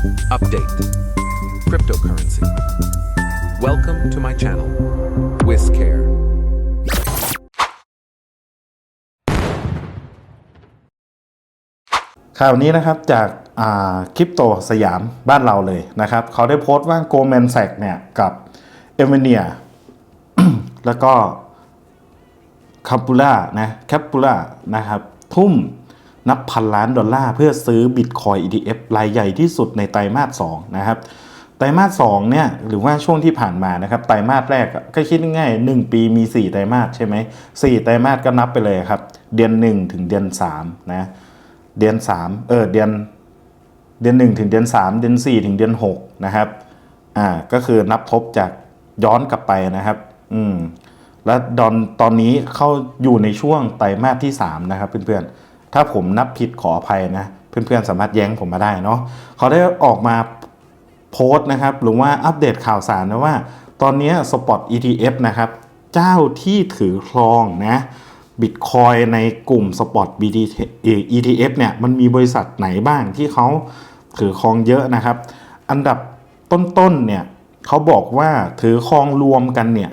Update Cryptocurrency. Welcome to my channel, Whizcare ข่าวนี้นะครับจากคริปโตสยามบ้านเราเลยนะครับ เขาได้โพสต์ว่าโกลแมนแซกเนี่ย กับเอเวเนียแล้วก็คาปูล่านะแคปปูล่านะครับ ทุ่ม นับพันล้านดอลลาร์เพื่อซื้อบิตคอย ETF รายใหญ่ที่สุดในไตรมาส2นะครับไตรมาส2เนี่ยหรือว่าช่วงที่ผ่านมานะครับไตรมาสแรกก็คิดง่ายๆ1ปีมี 4 ไตรมาสใช่ไหม4ไตรมาสก็นับไปเลยครับ เดือน 1 ถึงเดือน3นะเดือน3เออเดือนเดือน 1 ถึงเดือน 3 เดือน 4 ถึงเดือน6นะครับอ่าก็คือนับทบจากย้อนกลับไปนะครับอืมและดอนตอนนี้เข้าอยู่ในช่วงไตรมาสที่ 3 นะครับเพื่อนๆ ถ้าผมนับผิดขออภัยนะ เพื่อนๆสามารถแย้งผมมาได้เนาะเขาได้ออกมาโพสต์นะครับหรือว่าอัปเดตข่าวสารนะว่า ตอนนี้ Spot ETF นะครับ เจ้าที่ถือครองนะบิตคอยในกลุ่ม Spot BTT ETF เนี่ยมันมีบริษัทไหนบ้างที่เขาถือครองเยอะนะครับ อันดับต้นๆเนี่ยเขาบอกว่าถือครองรวมกันเนี่ย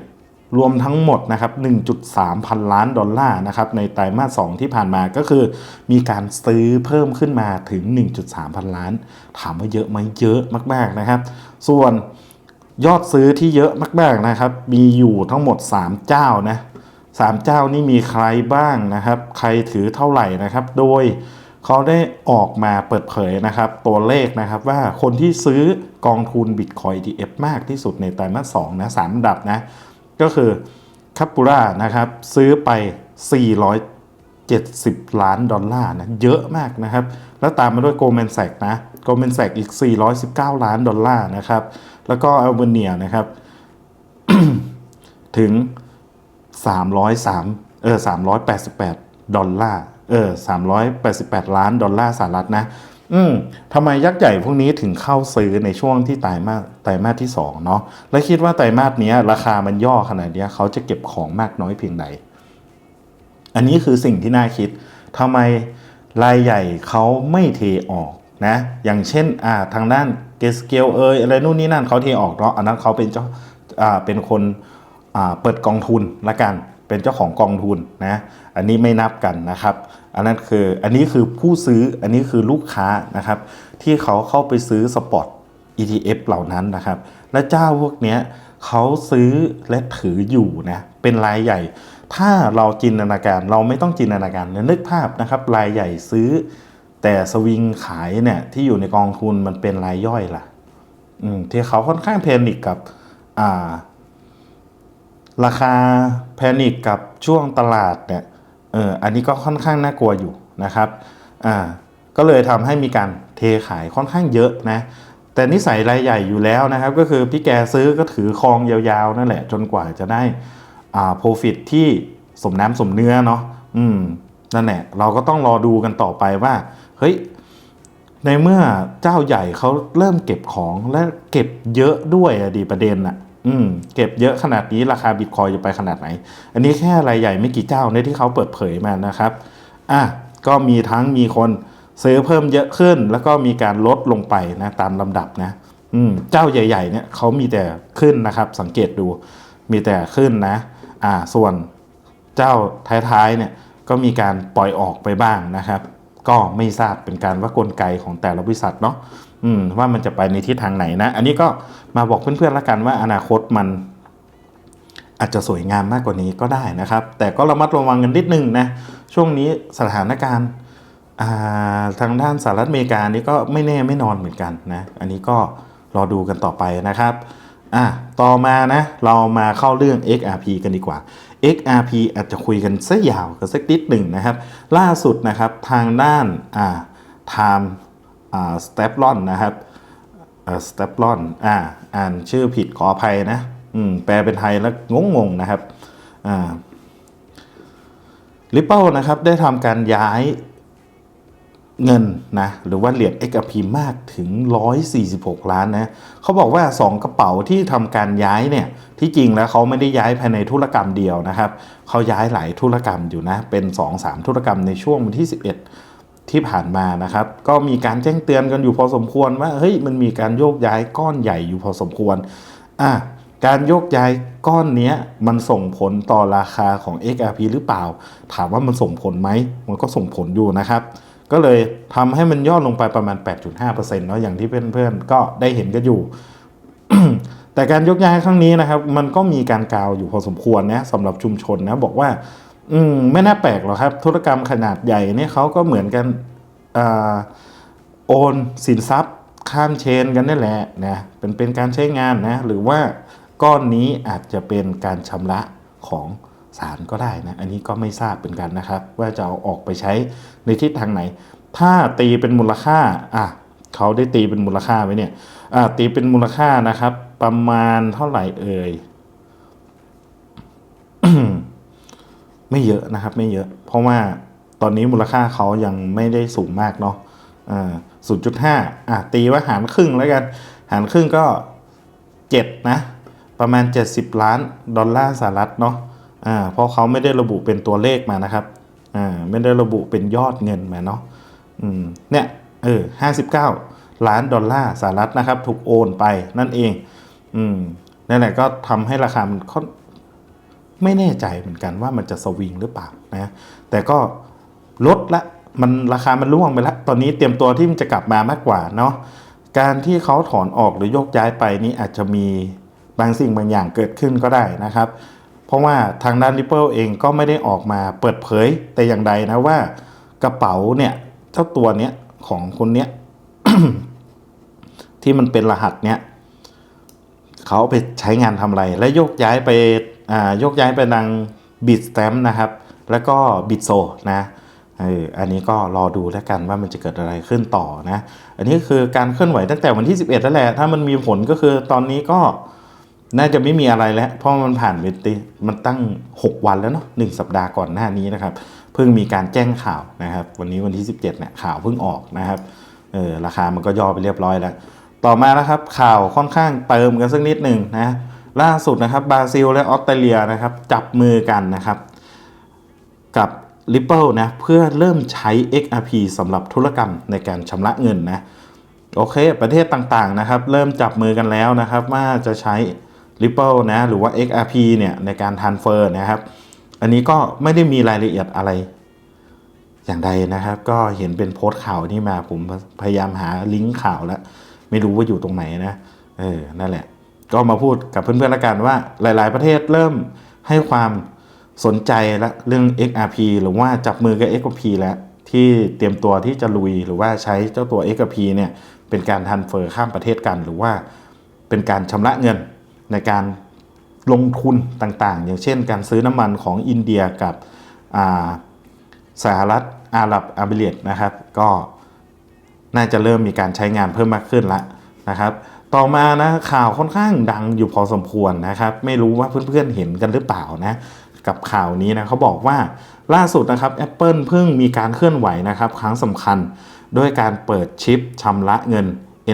รวมทั้งหมดนะครับ 1.3 พันล้านดอลลาร์นะครับในไตรมาส 2 ที่ผ่านมาก็คือ มีการซื้อเพิ่มขึ้นมาถึง 1.3 พันล้าน ถามว่าเยอะไหมเยอะมาก ๆนะครับ ส่วนยอดซื้อที่เยอะมาก ๆนะครับ มีอยู่ทั้งหมด 3 เจ้านะสามเจ้านี่มีใครบ้างนะครับ ใครถือเท่าไหร่นะครับ โดยเขาได้ออกมาเปิดเผยนะครับ ตัวเลขนะครับว่าคนที่ซื้อกองทุน Bitcoin ETF มากที่สุดในไตรมาส2นะสามดับนะ ก็คือคาปูล่านะครับซื้อไป 470 ล้านดอลลาร์นะเยอะมากนะครับ แล้วตามมาด้วยโกลแมนแซกนะโกลแมนแซกอีก 419 ล้านดอลลาร์นะครับ แล้วก็อัลเบเนียนะครับ ถึง 303เออ388 ดอลลาร์เออ388 ล้านดอลลาร์สหรัฐนะ อืมทำไมยักษ์ใหญ่พวกนี้ถึงเข้าซื้อในช่วงที่ไตรมาสไตรมาสที่2เนาะและคิดว่าไตรมาสเนี้ยราคามันย่อขนาดเนี้เขาจะเก็บของมากน้อยเพียงใด อันนี้คือสิ่งที่น่าคิดทำไมรายใหญ่เขาไม่เทออกนะ อย่างเช่นอ่าทางด้านเกสเกลเอยอะไรนู่นนี่นั่นเขาเทออกเนาะอันนั้นเขาเป็นเจ้าอ่าเป็นคนอ่าเปิดกองทุนละกัน เป็นเจ้าของกองทุนนะ อันนี้ไม่นับกันนะครับ อันนั้นคืออันนี้คือผู้ซื้ออันนี้คือลูกค้านะครับที่เขาเข้าไปซื้อสปอต ETF เหล่านั้นนะครับ และเจ้าพวกนี้เขาซื้อและถืออยู่นะเป็นรายใหญ่ ถ้าเราจินตนาการเราไม่ต้องจินตนาการนึกภาพนะครับรายใหญ่ซื้อ แต่สวิงขายเนี่ยที่อยู่ในกองทุนมันเป็นรายย่อยล่ะที่เขาค่อนข้างแพนิกกับอ่าราคาแพนิกกับช่วงตลาดเนี่ย เอออันนี้ก็ค่อนข้างน่ากลัวอยู่นะครับอ่าก็เลยทำให้มีการเทขายค่อนข้างเยอะนะแต่นิสัยรายใหญ่อยู่แล้วนะครับ ก็คือพี่แกซื้อก็ถือครองยาวๆนั่นแหละ จนกว่าจะได้อ่า profit ที่สมน้ำสมเนื้อเนาะอืมนั่นแหละเราก็ต้องรอดูกันต่อไปว่าเฮ้ยในเมื่อเจ้าใหญ่เขาเริ่มเก็บของและเก็บเยอะด้วยอะดีประเด็นอะ อืมเก็บเยอะขนาดนี้ราคาบิตคอยจะไปขนาดไหน อันนี้แค่รายใหญ่ไม่กี่เจ้าในที่เขาเปิดเผยมานะครับอะก็มีทั้งมีคนซื้อเพิ่มเยอะขึ้น แล้วก็มีการลดลงไปนะตามลำดับนะอืมเจ้าใหญ่ๆเนี่ยเขามีแต่ขึ้นนะครับ สังเกตดูมีแต่ขึ้นนะ อ่าส่วนเจ้าท้ายๆเนี่ยก็มีการปล่อยออกไปบ้างนะครับ ก็ไม่ทราบเป็นการว่ากลไกของแต่ละบริษัทเนาะ อืมว่ามันจะไปในทิศทางไหนนะ อันนี้ก็มาบอกเพื่อนๆละกันว่าอนาคตมัน อาจจะสวยงามมากกว่านี้ก็ได้นะครับ แต่ก็ระมัดระวังกันนิดนึงนะ ช่วงนี้สถานการณ์ทางด้านสหรัฐอเมริกานี่ก็ไม่แน่ไม่นอนเหมือนกันนะ อันนี้ก็รอดูกันต่อไปนะครับอะต่อมานะเรามาเข้าเรื่อง XRP กันดีกว่า XRP อาจจะคุยกันซะยาวกันสักนิดหนึ่งนะครับ ล่าสุดนะครับทางด้านอ่า Time อ่า s t e p l o n นะครับสเตปลอนอ่าอ่านชื่อผิดขออภัยนะอืมแปลเป็นไทยแล้วงงๆนะครับอ่า Ripple นะครับได้ทำการย้ายเงินนะหรือว่าเหรียญ XRP มากถึง 146 ล้านนะเขาบอกว่า 2 กระเป๋าที่ทำการย้ายเนี่ยที่จริงแล้วเขาไม่ได้ย้ายภายในธุรกรรมเดียวนะครับเขาย้ายหลายธุรกรรมอยู่นะเป็น 2-3 ธุรกรรมในช่วงวันที่ 11 ที่ผ่านมานะครับ ก็มีการแจ้งเตือนกันอยู่พอสมควรว่าเฮ้ยมันมีการโยกย้ายก้อนใหญ่อยู่พอสมควรอะการโยกย้ายก้อนนี้มันส่งผลต่อราคาของ XRP หรือเปล่า ถามว่ามันส่งผลไหมมันก็ส่งผลอยู่นะครับ ก็เลยทำให้มันย่อลงไปประมาณ 8.5%เนาะอย่างที่เพื่อนๆก็ได้เห็นกันอยู่ แต่การยกย้ายครั้งนี้นะครับ มันก็มีการกล่าวอยู่พอสมควรนะสำหรับชุมชนนะบอกว่า อืมไม่น่าแปลกหรอกครับ ธุรกรรมขนาดใหญ่เนี่ยเขาก็เหมือนกันอโอนสินทรัพย์ข้ามเชนกันนั่แหละนะเป็นเป็นการใช้งานนะหรือว่าก้อนนี้อาจจะเป็นการชำระของศาลก็ได้นะ อันนี้ก็ไม่ทราบเป็นกันนะครับ ว่าจะเอาออกไปใช้ในทิศทางไหน ถ้าตีเป็นมูลค่าอะเขาได้ตีเป็นมูลค่าไว้เนี่ยอะตีเป็นมูลค่านะครับ ประมาณเท่าไหร่เอ่ย ไม่เยอะนะครับไม่เยอะ เพราะว่าตอนนี้มูลค่าเขายังไม่ได้สูงมากเนาะอ่าศูนย์จุดห้าอะตีว่าหารครึ่งแล้วกัน หารครึ่งก็เจ็ดนะประมาณ 70 ล้านดอลลาร์สหรัฐเนาะอ่าเพราะเขาไม่ได้ระบุเป็นตัวเลขมานะครับอ่าไม่ได้ระบุเป็นยอดเงินมาเนาะอืมเนี่ยเออ59ล้านดอลลาร์สหรัฐนะครับ ถูกโอนไปนั่นเองอืมนั่นแหละก็ทำให้ราคามันค่อน ไม่แน่ใจเหมือนกันว่ามันจะสวิงหรือเปล่านะแต่ก็ลดละมันราคามันร่วงไปแล้ว ตอนนี้เตรียมตัวที่มันจะกลับมามากกว่าเนาะการที่เขาถอนออกหรือโยกย้ายไปนี้อาจจะมีบางสิ่งบางอย่างเกิดขึ้นก็ได้นะครับ เพราะว่าทางด้าน Ripple เองก็ไม่ได้ออกมาเปิดเผยแต่อย่างใดนะว่ากระเป๋าเนี่ยเจ้าตัวเนี้ยของคนเนี้ยที่มันเป็นรหัสเนี้ยเขาไปใช้งานทำอะไร และโยกย้ายไป ยกย้ายไปทางบิตสแตมนะครับ แล้วก็บิตโซนะอันนี้ก็รอดูแล้วกันว่ามันจะเกิดอะไรขึ้นต่อนะ อันนี้คือการเคลื่อนไหวตั้งแต่วันที่ 11นั่นแหละ ถ้ามันมีผลก็คือตอนนี้ก็น่าจะไม่มีอะไรแล้ว เพราะมันผ่านไปติมันตั้ง 6 วันแล้วเนาะหนึ่งสัปดาห์ก่อนหน้านี้นะครับ เพิ่งมีการแจ้งข่าวนะครับ วันนี้วันที่ 17เนี่ยข่าวเพิ่งออกนะครับเออราคามันก็ย่อไปเรียบร้อยแล้ว ต่อมานะครับข่าวค่อนข้างเติมกันสักนิดหนึ่งนะ ล่าสุดนะครับบราซิลและออสเตรเลียนะครับจับมือกันนะครับกับ Ripple นะเพื่อเริ่มใช้ XRP สำหรับธุรกรรมในการชำระเงินนะโอเค ประเทศต่างๆนะครับเริ่มจับมือกันแล้วนะครับว่าจะใช้ Ripple นะหรือว่า XRP เนี่ยในการ transfer นะครับ อันนี้ก็ไม่ได้มีรายละเอียดอะไร อย่างใดนะครับ ก็เห็นเป็นโพสต์ข่าวนี่มาผมพยายามหาลิงก์ข่าวแล้ว ไม่รู้ว่าอยู่ตรงไหนนะเออนั่นแหละ ก็มาพูดกับเพื่อนๆละกันว่าหลายๆประเทศเริ่มให้ความสนใจและเรื่อง XRP หรือว่าจับมือกับ XRP แล้วที่เตรียมตัวที่จะลุยหรือว่าใช้เจ้าตัว XRP เนี่ยเป็นการทันเฟอร์ข้ามประเทศกัน หรือว่าเป็นการชำระเงินในการลงทุนต่างๆ อย่างเช่น การซื้อน้ำมันของอินเดียกับสหรัฐอาหรับอาบเอมิเรตส์นะครับ ก็น่าจะเริ่มมีการใช้งานเพิ่มมากขึ้นละนะครับ ต่อมานะข่าวค่อนข้างดังอยู่พอสมควรนะครับ ไม่รู้ว่าเพื่อนๆเห็นกันหรือเปล่านะ กับข่าวนี้นะเขาบอกว่าล่าสุดนะครับ Apple เพิ่งมีการเคลื่อนไหวนะครับ ครั้งสำคัญด้วยการเปิดชิปชำระเงิน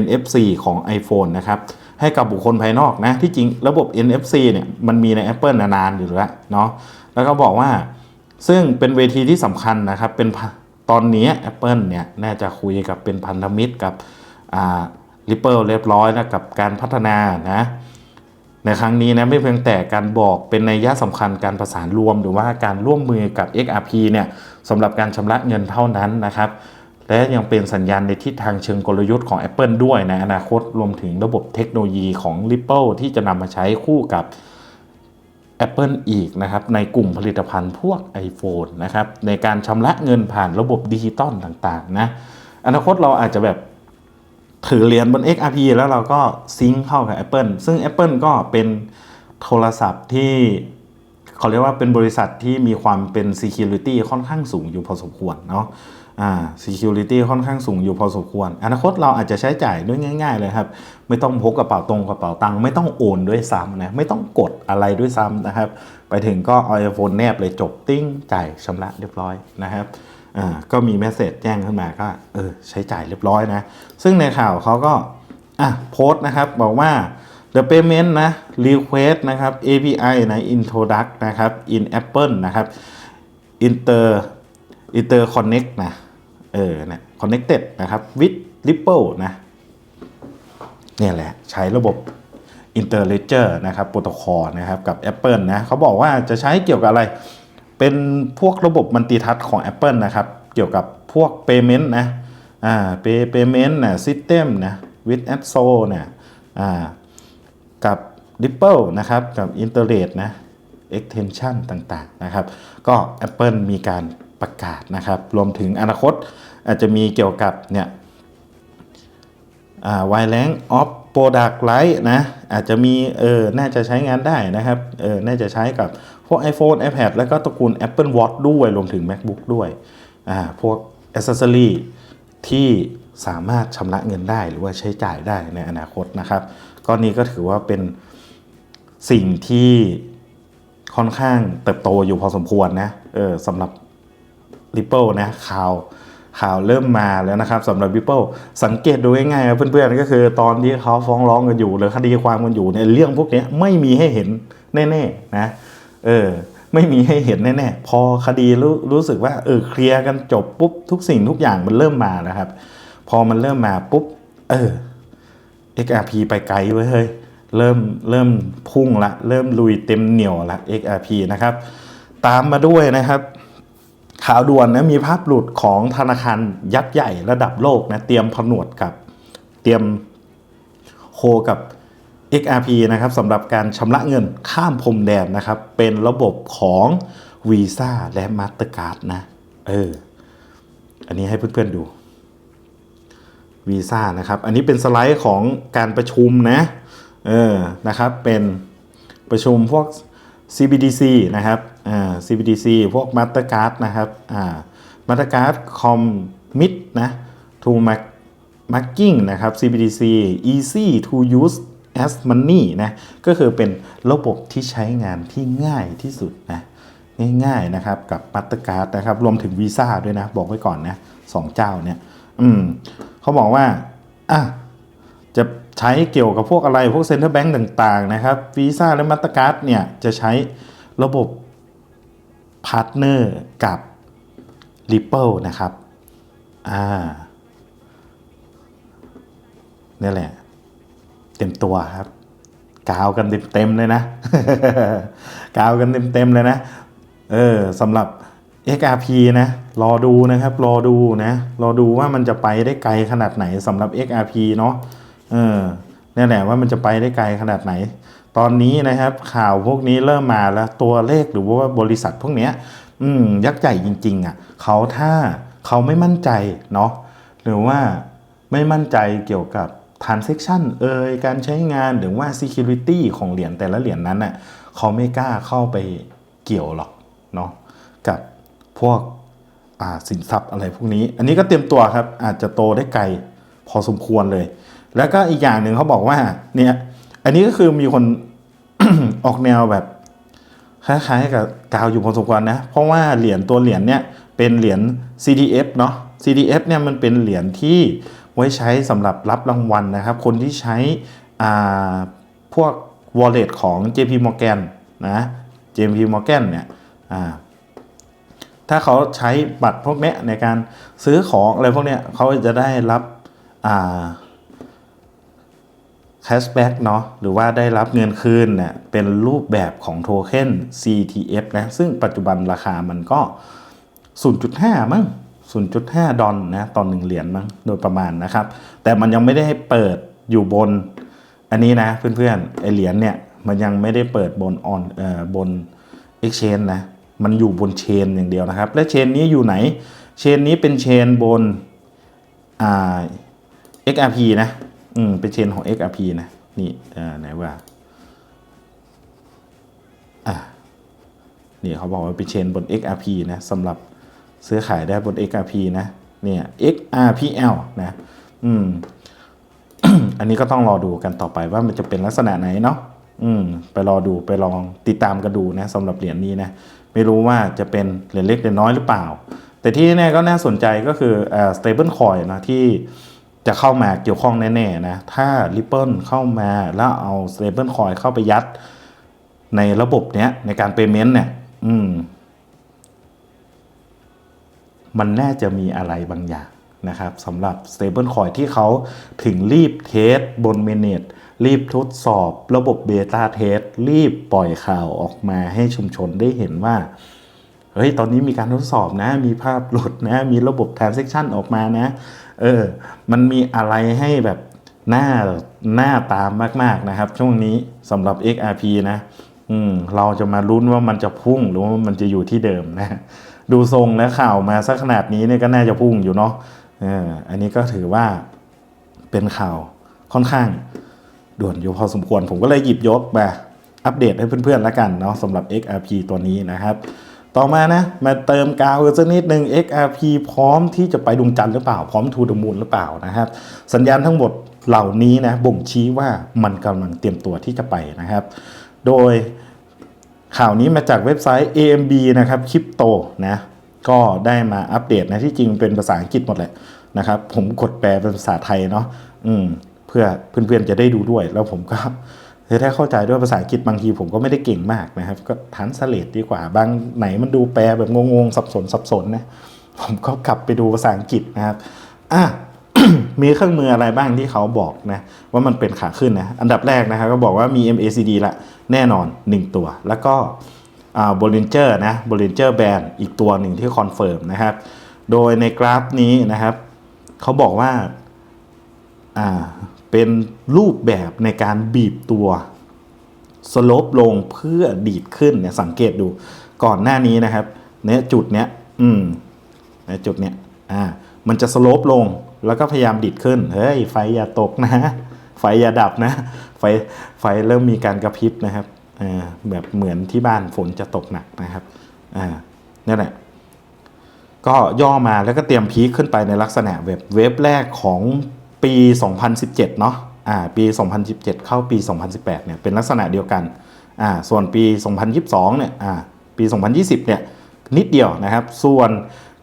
NFC ของ iPhone นะครับให้กับบุคคลภายนอกนะที่จริงระบบ NFC เนี่ยมันมีใน Apple นานๆอยู่แล้วเนาะแล้วก็บอกว่าซึ่งเป็นเวทีที่สำคัญนะครับเป็นตอนนี้ Apple เนี่ยน่าจะคุยกับเป็นพันธมิตรกับ อ่า Ripple เรียบร้อยนะกับการพัฒนานะในครั้งนี้นะไม่เพียงแต่การบอกเป็นในยยะสำคัญการประสานรวม หรือว่าการร่วมมือกับ XRP เนี่ยสำหรับการชำระเงินเท่านั้นนะครับ และยังเป็นสัญญาณในทิศทางเชิงกลยุทธ์ของ Apple ด้วยในอนาคตรวมถึงระบบเทคโนโลยีของ Ripple ที่จะนำมาใช้คู่กับ Apple อีกนะครับในกลุ่มผลิตภัณฑ์พวก iPhone นะครับในการชำระเงินผ่านระบบดิจิตอลต่างๆนะอนาคตเราอาจจะแบบ ถือเหรียญบน XRP แล้วเราก็ซิงเข้ากับ Apple ซึ่ง Apple ก็เป็นโทรศัพท์ที่เขาเรียกว่าเป็นบริษัทที่มีความเป็น Security ค่อนข้างสูงอยู่พอสมควรเนาะอ่า Security ค่อนข้างสูงอยู่พอสมควร อนาคตเราอาจจะใช้จ่ายด้วยง่าย ๆ เลยครับ ไม่ต้องพกกระเป๋าตรงกระเป๋าตังค์ไม่ต้องโอนด้วยซ้ำนะไม่ต้องกดอะไรด้วยซ้ำนะครับ ไปถึงก็เอา iPhone แนบเลยจบติ้งจ่ายชำระเรียบร้อยนะครับ ก็มีเมสเซจแจ้งขึ้นมาก็เออใช้จ่ายเรียบร้อยนะ ซึ่งในข่าวเขาก็อะโพสต์นะครับ บอกว่า the payment นะ request นะครับ API นะ introduct นะครับ in Apple นะครับ inter interconnect นะเออนะ connected นะครับ with Ripple นะเนี่ยแหละ ใช้ระบบ Interledger นะครับโปรโตคอลนะครับ กับ Apple นะเขาบอกว่าจะใช้เกี่ยวกับอะไร เป็นพวกระบบมันติทัศน์ของ Apple นะครับ เกี่ยวกับพวก Payment นะอ่า Pay Payment นะ System นะ with a d s o เนี่ยอ่ากับ Ripple นะครับ กับ i n t e r r a t นะ extension ต่างๆนะครับ ก็ Apple มีการประกาศนะครับ รวมถึงอนาคตอาจจะมีเกี่ยวกับเนี่ยอ่า w i l a n g of Product Light นะอาจจะมีเออน่าจะใช้งานได้นะครับเออน่าจะใช้กับ วก iPhone iPad แล้วก็ตระกูล Apple Watch ด้วยรวมถึง MacBook ด้วยอ่าพวก Accessory ที่สามารถชำระเงินได้หรือว่าใช้จ่ายได้ในอนาคตนะครับก็นี่ก็ถือว่าเป็นสิ่งที่ค่อนข้างเติบโตอยู่พอสมควรนะเออสำหรับ Ripple นะข่าวข่าวเริ่มมาแล้วนะครับสำหรับ Ripple สังเกตดูง่ายๆเพื่อนๆก็คือตอนที่เขาฟ้องร้องกันอยู่หรือคดีความกันอยู่เนี่ยเรื่องพวกนี้ไม่มีให้เห็นแน่ๆนะ เออ ไม่มีให้เห็นแน่ๆ พอคดีรู้รู้สึกว่าเออเคลียร์กันจบปุ๊บทุกสิ่งทุกอย่างมันเริ่มมานะครับ พอมันเริ่มมาปุ๊บ เออ XRP ไปไกลไว้ยเฮ้ยเริ่มเริ่มพุ่งละ เริ่มลุยเต็มเหนียวละ XRP นะครับ ตามมาด้วยนะครับ ข่าวด่วนนะมีภาพหลุดของธนาคารยักษ์ใหญ่ระดับโลกนะเตรียมผนวดกับ เตรียมโคกับ XRP นะครับสำหรับการชำระเงินข้ามพรมแดนนะครับ เป็นระบบของ Visa และ Mastercard นะ เออ อันนี้ให้เพื่อนๆดูวีซ่านะครับ อันนี้เป็นสไลด์ของการประชุมนะ เออ นะครับ เป็นประชุมพวก CBDC นะครับ อ่า CBDC พวก Mastercard นะครับ อ่า Mastercard Commit นะ to Mark- Marking นะครับ CBDC easy to use as money นะ ก็คือเป็นระบบที่ใช้งานที่ง่ายที่สุดนะ ง่ายๆนะครับกับ Mastercard นะครับ รวมถึง Visa ด้วยนะ บอกไว้ก่อนนะสองเจ้าเนี่ย อืมเขาบอกว่า อะ จะใช้เกี่ยวกับพวกอะไร พวกเซ็นเตอร์แบงก์ต่างๆนะครับ Visa และ Mastercard เนี่ย จะใช้ระบบพาร์ทเนอร์กับ Ripple นะครับ อ่านี่แหละ เต็มตัวครับ กาวกันเต็มๆเลยนะ กาวกันเต็มๆเลยนะ เออสำหรับ XRP นะรอดูนะครับรอดูนะรอดูว่ามันจะไปได้ไกลขนาดไหนสำหรับ XRP เนาะเออนี่แหละว่ามันจะไปได้ไกลขนาดไหน ตอนนี้นะครับข่าวพวกนี้เริ่มมาแล้วตัวเลขหรือว่าบริษัทพวกเนี้ยอืมยักษ์ใหญ่จริง ๆอะเขาถ้าเขาไม่มั่นใจเนาะหรือว่าไม่มั่นใจเกี่ยวกับ transaction เอ่ยการใช้งานหรือว่า security ของเหรียญแต่ละเหรียญนั้นน่ะเขาไม่กล้าเข้าไปเกี่ยวหรอกเนาะกับพวกอ่าสินทรัพย์อะไรพวกนี้ อันนี้ก็เตรียมตัวครับ อาจจะโตได้ไกลพอสมควรเลย แล้วก็อีกอย่างหนึ่งเขาบอกว่าเนี่ยอันนี้ก็คือมีคนออกแนวแบบคล้ายๆกับกาวอยู่พอสมควรนะ เพราะว่าเหรียญตัวเหรียญเนี่ยเป็นเหรียญ CDF เนาะ CDF เนี่ยมันเป็นเหรียญที่ ไว้ใช้สำหรับรับรางวัลนะครับ คนที่ใช้พวก wallet ของ JP Morgan นะ JP Morgan เนี่ยถ้าเขาใช้บัตรพวกนี้ในการซื้อของอะไรพวกนี้เขาจะได้รับแคชแบ็กเนาะหรือว่าได้รับเงินคืนเนี่ยเป็นรูปแบบของโทเค็น CTF นะ ซึ่งปัจจุบันราคามันก็ 0.5 มั้ง 0.5 ดอลนะต่อหนึ่งเหรียญมั้งโดยประมาณนะครับ แต่มันยังไม่ได้ให้เปิดอยู่บน อันนี้นะเพื่อนๆไอเหรียญเนี่ยมันยังไม่ได้เปิดบนออนเอ่อบน Exchange นะมันอยู่บนเชนอย่างเดียวนะครับ และเชนนี้อยู่ไหน เชนนี้เป็นเชนบนอ่า XRP นะอืมเป็นเชนของ XRP นะนี่เอ่อไหนว่าอ่านี่เขาบอกว่าเป็นเชนบน XRP นะสำหรับ ซื้อขายได้บน XRP นะเนี่ย XRPL นะอืมอันนี้ก็ต้องรอดูกันต่อไปว่ามันจะเป็นลักษณะไหนเนาะอืมไปรอดูไปลองติดตามกันดูนะสำหรับเหรียญนี้นะไม่รู้ว่าจะเป็นเหรียญเล็กเหรียญน้อยหรือเปล่า แต่ที่แน่ก็น่าสนใจก็คือเอ่อ stable coin นะที่จะเข้ามาเกี่ยวข้องแน่ๆนะถ้า Ripple เข้ามาแล้วเอา stable coin เข้าไปยัดในระบบเนี้ยในการ payment เนี่ย อืม มันน่าจะมีอะไรบางอย่างนะครับสำหรับ stablecoin ที่เขาถึงรีบเทสบนเมเนตรีบทดสอบระบบเบต้าเทสรีบปล่อยข่าวออกมาให้ชุมชนได้เห็นว่า เฮ้ย ตอนนี้มีการทดสอบนะ มีภาพหลุดนะ มีระบบ transaction ออกมานะ เออ มันมีอะไรให้แบบหน้าหน้าตามมาก ๆ นะครับ ช่วงนี้สำหรับ XRP นะ อืม เราจะมาลุ้นว่ามันจะพุ่งหรือว่ามันจะอยู่ที่เดิมนะ ดูทรงและข่าวมาสักขนาดนี้เนี่ยก็น่าจะพุ่งอยู่เนาะอออันนี้ก็ถือว่าเป็นข่าวค่อนข้างด่วนอยู่พอสมควร ผมก็เลยหยิบยกมาอัปเดตให้เพื่อนๆแล้วกันเนาะสำหรับ XRP ตัวนี้นะครับ ต่อมานะ มาเติมกาวกันสักนิดหนึ่ง XRP พร้อมที่จะไปดวงจันทร์หรือเปล่า พร้อมทูดมูลหรือเปล่านะครับ สัญญาณทั้งหมดเหล่านี้นะบ่งชี้ว่ามันกำลังเตรียมตัวที่จะไปนะครับ โดย ข่าวนี้มาจากเว็บไซต์ AMB นะครับคริปโตนะก็ได้มาอัปเดตนะที่จริงเป็นภาษาอังกฤษหมดแหละนะครับ ผมกดแปลเป็นภาษาไทยเนาะอืมเพื่อเพื่อนๆจะได้ดูด้วย แล้วผมก็จะได้เข้าใจด้วยภาษาอังกฤษบางทีผมก็ไม่ได้เก่งมากนะครับ ก็ทันสเลดดีกว่า บางไหนมันดูแปลแบบงงๆ สับสนสับสนนะผมก็กลับไปดูภาษาอังกฤษนะครับอะมีเครื่องมืออะไรบ้างที่เขาบอกนะว่ามันเป็นขาขึ้นนะอันดับแรกนะครับก็บอกว่ามี MACD ละ แน่นอน 1 ตัว แล้วก็บรินเจอร์นะบรินเจอร์แบนอีกตัวหนึ่งที่คอนเฟิร์มนะครับ โดยในกราฟนี้นะครับเขาบอกว่าเป็นรูปแบบในการบีบตัวสโลปลงเพื่อดีดขึ้นเนี่ยสังเกตดูก่อนหน้านี้นะครับเนี่ยจุดเนี้ยอืมเนี่ยจุดเนี้ยอ่ามันจะสโลปลงแล้วก็พยายามดีดขึ้น เฮ้ย ไฟอย่าตกนะ ไฟอย่าดับนะ ไฟไฟเริ่มมีการกระพริบนะครับแบบเหมือนที่บ้านฝนจะตกหนักนะครับนั่นแหละก็ย่อมาแล้วก็เตรียมพีคขึ้นไปในลักษณะแบบเวฟแรกของปี 2017 เนาะอ่าปี 2017 เข้าปี 2018 เนี่ยเป็นลักษณะเดียวกันอ่าส่วนปี 2022 เนี่ยอ่าปี 2020 เนี่ยนิดเดียวนะครับ ส่วน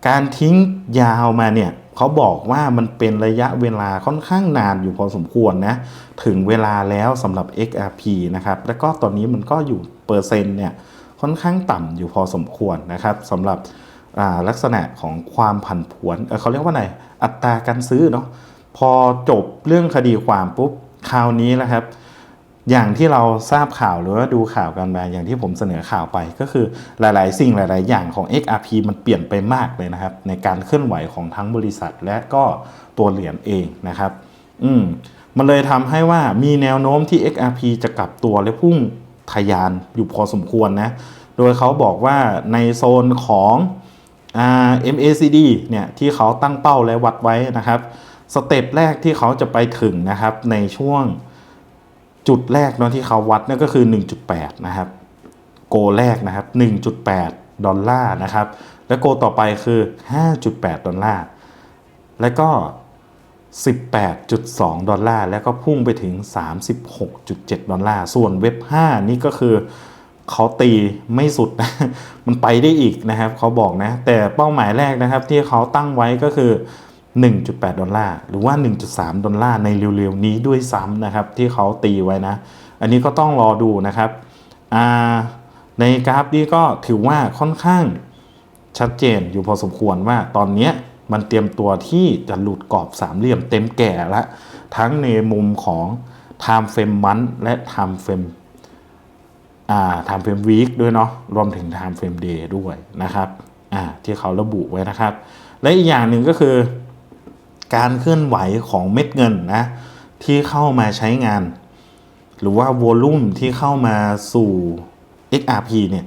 การทิ้งยาวมาเนี่ย เขาบอกว่ามันเป็นระยะเวลาค่อนข้างนานอยู่พอสมควรนะ ถึงเวลาแล้วสำหรับ XRP นะครับ แล้วก็ตอนนี้มันก็อยู่เปอร์เซ็นต์เนี่ยค่อนข้างต่ำอยู่พอสมควรนะครับสำหรับลักษณะของความผันผวนเเขาเรียกว่าไงอัตราการซื้อเนาะพอจบเรื่องคดีความปุ๊บคราวนี้นะครับ อย่างที่เราทราบข่าวหรือว่าดูข่าวกันมาอย่างที่ผมเสนอข่าวไปก็คือหลาย ๆ สิ่งหลาย ๆ อย่างของ XRP มันเปลี่ยนไปมากเลยนะครับ ในการเคลื่อนไหวของทั้งบริษัทและก็ตัวเหรียญเองนะครับ อืมมันเลยทำให้ว่ามีแนวโน้มที่ XRP จะกลับตัวและพุ่งทะยานอยู่พอสมควรนะ โดยเขาบอกว่าในโซนของอ่า MACD เนี่ยที่เขาตั้งเป้าและวัดไว้นะครับสเต็ปแรกที่เขาจะไปถึงนะครับในช่วง จุดแรกเนาะที่เขาวัดนั่นก็คือ 1.8 นะครับ โกแรกนะครับ 1.8 ดอลลาร์นะครับ และโกต่อไปคือ 5.8 ดอลลาร์ แล้วก็ 18.2 ดอลลาร์ แล้วก็พุ่งไปถึง 36.7 ดอลลาร์ ส่วนเว็บ 5 นี่ก็คือเขาตีไม่สุดนะมันไปได้อีกนะครับ เขาบอกนะ แต่เป้าหมายแรกนะครับที่เขาตั้งไว้ก็คือ 1.8 ดอลลาร์ หรือว่า 1.3 ดอลลาร์ในเร็วๆ นี้ด้วยซ้ำนะครับ ที่เขาตีไว้นะ อันนี้ก็ต้องรอดูนะครับในกราฟนี้ก็ถือว่าค่อนข้างชัดเจนอยู่พอสมควรว่าตอนนี้มันเตรียมตัวที่จะหลุดกรอบสามเหลี่ยมเต็มแก่แล้วทั้งในมุมของ time frame month และ time frame อ่า time frame week ด้วยเนาะรวมถึง time frame day ด้วยนะครับอ่าที่เขาระบุไว้นะครับ และอีกอย่างหนึ่งก็คือ การเคลื่อนไหวของเม็ดเงินนะที่เข้ามาใช้งาน หรือว่าวอลุ่มที่เข้ามาสู่ XRP เนี่ย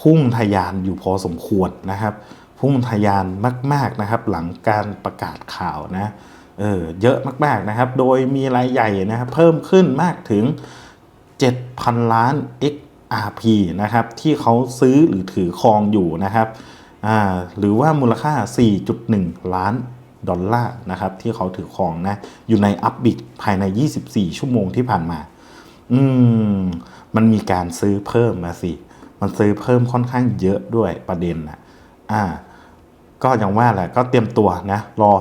พุ่งทะยานอยู่พอสมควรนะครับ พุ่งทะยานมาก ๆนะครับ หลังการประกาศข่าวนะเออเยอะมาก ๆนะครับ โดยมีรายใหญ่นะครับเพิ่มขึ้นมากถึง 7,000 ล้าน XRP นะครับที่เขาซื้อหรือถือครองอยู่นะครับอ่าหรือว่ามูลค่า 4.1 ล้าน ดอลลาร์นะครับที่เขาถือครองนะอยู่ในอัพบิ t ภายใน 24 ชั่วโมงที่ผ่านมา อืมมันมีการซื้อเพิ่มมาสิ มันซื้อเพิ่มค่อนข้างเยอะด้วยประเด็นนะอ่า ก็อย่างว่าแหละก็เตรียมตัวนะ รอ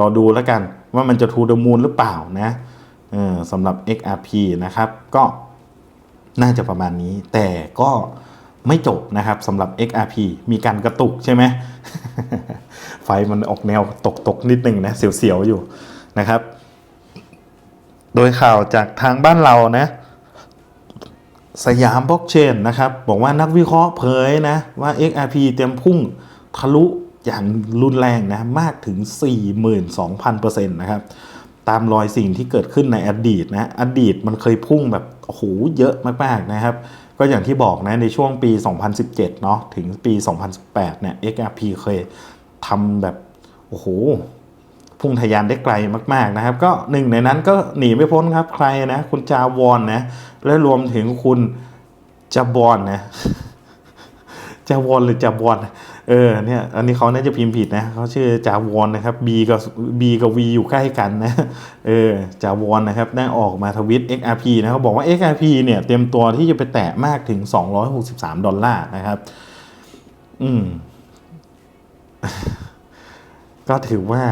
รอดูแล้วกันว่ามันจะทูดมูลหรือเปล่านะเออสำหรับ XRP นะครับ ก็น่าจะประมาณนี้ แต่ก็ ไม่จบนะครับสำหรับ XRP มีการกระตุกใช่ไหมไฟมันออกแนวตกตกๆนิดนึงนะเสียวๆอยู่นะครับ โดยข่าวจากทางบ้านเรานะ สยามบล็อกเชนนะครับ บอกว่านักวิเคราะห์เผยนะ ว่า XRP เตรียมพุ่งทะลุอย่างรุนแรงนะ มากถึง 42,000%นะครับตามรอยสิ่งที่เกิดขึ้นในอดีตนะ อดีตมันเคยพุ่งแบบโอ้โหเยอะมากๆนะครับ ก็อย่างที่บอกนะในช่วงปี 2017 เนาะถึงปี 2018 เนี่ย XRP เคยทำแบบ โอ้โห พุ่งทะยานได้ไกลมาก ๆ นะครับ ก็หนึ่งในนั้นก็หนีไม่พ้นครับใครนะ คุณจาวอนนะ และรวมถึงคุณจาบอนนะจาวอนหรือจาบอน เออเนี่ยอันนี้เขาน่าจะพิมพ์ผิดนะเขาชื่อจาวอนนะครับ B กับ B กับ V อยู่ใกล้กันนะเออจาวอนนะครับได้ออกมาทวิต XRP นะเขาบอกว่า XRP เนี่ยเตรียมตัวที่จะไปแตะมากถึง 263 ดอลลาร์นะครับ อืม ก็ถือว่า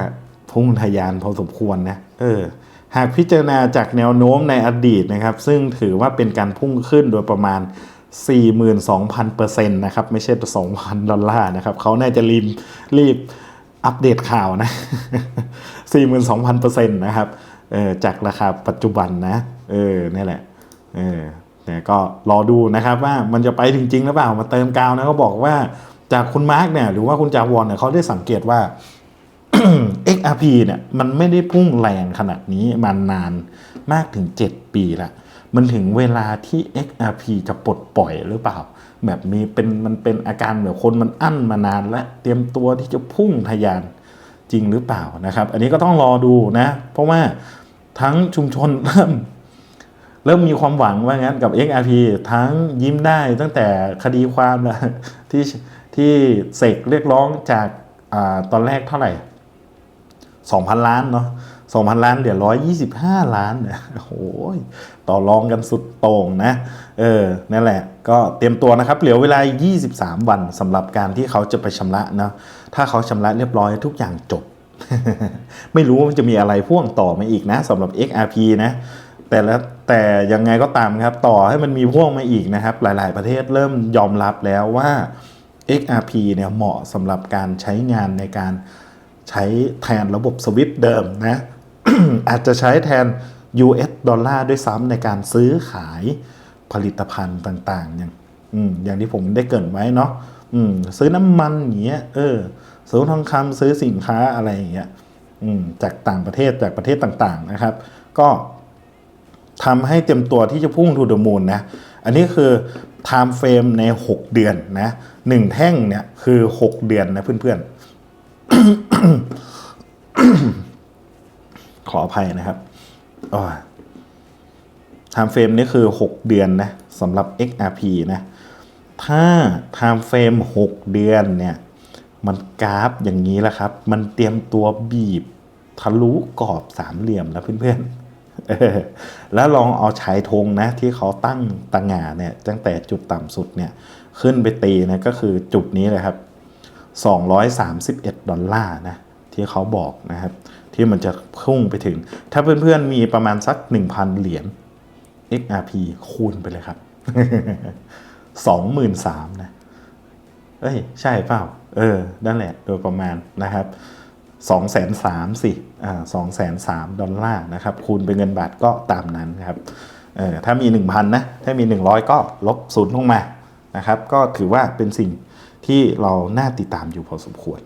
พุ่งทะยานพอสมควรนะเออ หากพิจารณาจากแนวโน้มในอดีตนะครับ ซึ่งถือว่าเป็นการพุ่งขึ้นโดยประมาณ 42,000%นะครับ ไม่ใช่ 2,000 ดอลลาร์นะครับเขาน่าจะรีบรีบอัปเดตข่าวนะ 42,000%นะครับเออจากราคาปัจจุบันนะ เออนี่แหละเออแต่ก็รอดูนะครับว่ามันจะไปถึงจริงหรือเปล่ามาเติมกาวนะเขาบอกว่าจากคุณมาร์กเนี่ยหรือว่าคุณจาวอนเนี่ยเขาได้สังเกตว่า XRP เนี่ยมันไม่ได้พุ่งแรงขนาดนี้มานานมากถึง 7 ปีละ มันถึงเวลาที่ XRP จะปลดปล่อยหรือเปล่า แบบมีเป็นมันเป็นอาการแบบคนมันอั้นมานานและเตรียมตัวที่จะพุ่งทะยานจริงหรือเปล่านะครับ อันนี้ก็ต้องรอดูนะ เพราะว่าทั้งชุมชนเริ่มเริ่มมีความหวังว่างั้นกับ XRP ทั้งยิ้มได้ตั้งแต่คดีความนะที่ที่เสกเรียกร้องจากอตอนแรกเท่าไหร่ 2,000 ล้านเนาะ 2,000 ล้านเดี๋ยว125 ล้านเนี่ยโอ้โหต่อรองกันสุดโต่งนะ เออ นั่นแหละ ก็เตรียมตัวนะครับ เหลือเวลา 23 วันสำหรับการที่เขาจะไปชำระนะ ถ้าเขาชำระเรียบร้อยทุกอย่างจบ ไม่รู้ว่ามันจะมีอะไรพ่วงต่อมาอีกนะสำหรับ XRP นะ แต่ละแต่ยังไงก็ตามครับ ต่อให้มันมีพ่วงมาอีกนะครับ หลาย ๆ ประเทศเริ่มยอมรับแล้วว่า XRP เนี่ยเหมาะสำหรับการใช้งานในการใช้แทนระบบ SWIFT เดิมนะ อาจจะใช้แทน US ดอลลาร์ด้วยซ้ำในการซื้อขายผลิตภัณฑ์ต่างๆ อย่างอย่างที่ผมได้เกรินไว้เนาะซื้อน้ำมันอย่างเงี้ยเออซื้อทองคำซื้อสินค้าอะไรอย่างเงี้ยจากต่างประเทศจากประเทศต่างๆนะครับ ก็ทำให้เตรียมตัวที่จะพุ่งทูดมูนนะ อันนี้คือ time frame ใน 6 เดือนนะหนึ่งแท่งเนี่ยคือ 6 เดือนนะเพื่อนๆ ขออภัยนะครับอ้อ time frame นี่คือ 6 เดือนนะสำหรับ XRP นะถ้า time frame 6เดือนเนี่ยมันกราฟอย่างนี้แหละครับ มันเตรียมตัวบีบทะลุกรอบสามเหลี่ยมแล้วเพื่อนๆ แล้วลองเอาชายธงนะ ที่เขาตั้งตังงาเนี่ยตั้งแต่จุดต่ำสุดเนี่ยขึ้นไปตีนะก็คือจุดนี้เลยครับ 231 ดอลลาร์นะที่เขาบอกนะครับ ที่มันจะพุ่งไปถึง ถ้าเพื่อนๆมีประมาณสัก 1,000 เหรียญ XRP คูณไปเลยครับ 23,000นะเอ้ย ใช่เปล่า เออ นั่นแหละ โดยประมาณนะครับสองแสนสามสิอ่าสองแสนสามดอลลาร์นะครับ คูณเป็นเงินบาทก็ตามนั้นครับ เออ ถ้ามีหนึ่งพันนะ ถ้ามีหนึ่งร้อยก็ลบศูนย์ลงมา นะครับ ก็ถือว่าเป็นสิ่งที่เราน่าติดตามอยู่พอสมควร